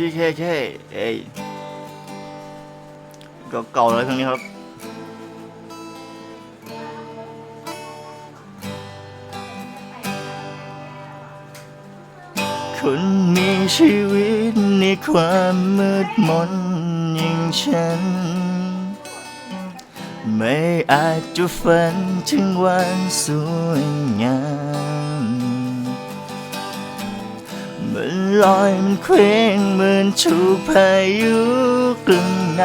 ชีเคเคเอ้ยก็เก่าเลยเพลงนี้ครับคนมีชีวิตในความมืดมนอย่างฉัน ไม่อาจจะฝันถึงวันสวยงา ลอยมันเคว้งเหมือนถูกพายุกลึงน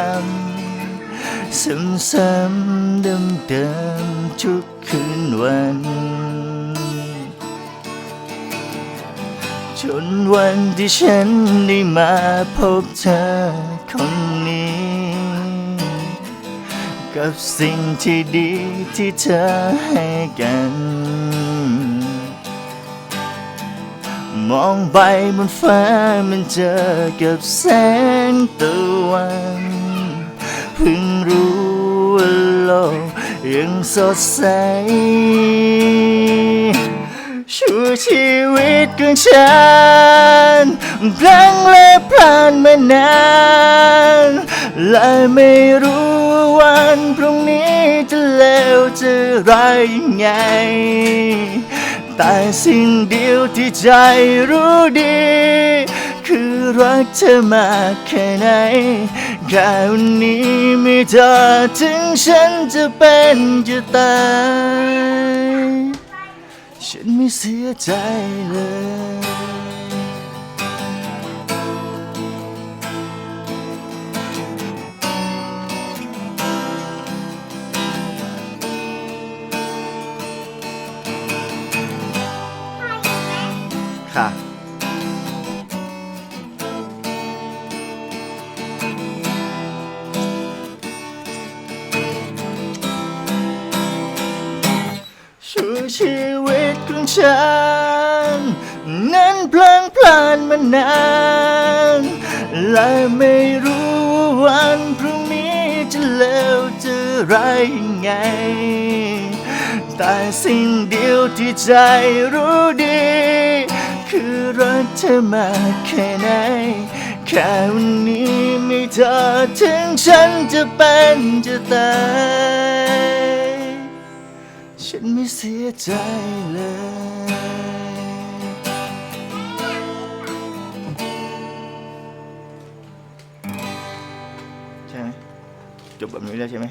ำซ้ำๆเดิมๆทุกคืนวัน จนวันที่ฉันได้มาพบเธอคนนี้ กับสิ่งที่ดีที่เธอให้กัน มองไปบนฟ้ามันเจอกับแสงตะวันเพิ่งรู้ว่าโลกยังสดใสชั่วชีวิตของฉันพลังและพลานมานานและไม่รู้ว่าวันพรุ่งนี้จะเลวจะร้ายยังไง แต่สิ่งเดียวที่ใจรู้ดี คือรักเธอมากแค่ไหนแค่วันนี้มีเธอถึงฉันจะเป็นจะตาย ฉันไม่เสียใจเลย ค่ะชั่วชีวิตของฉัน นั้นพลิงพลานมานาน และไม่รู้ว่าวันพรุ่งนี้จะเลวจะร้ายยังไง แต่สิ่งเดียวที่ใจรู้ดี คือรักเธอมากแค่ไหน แค่วันนี้มีเธอถึงฉันจะเป็นจะตาย ฉันไม่เสียใจเลยใช่ไหมจบแบบนี้แล้วใช่ไหม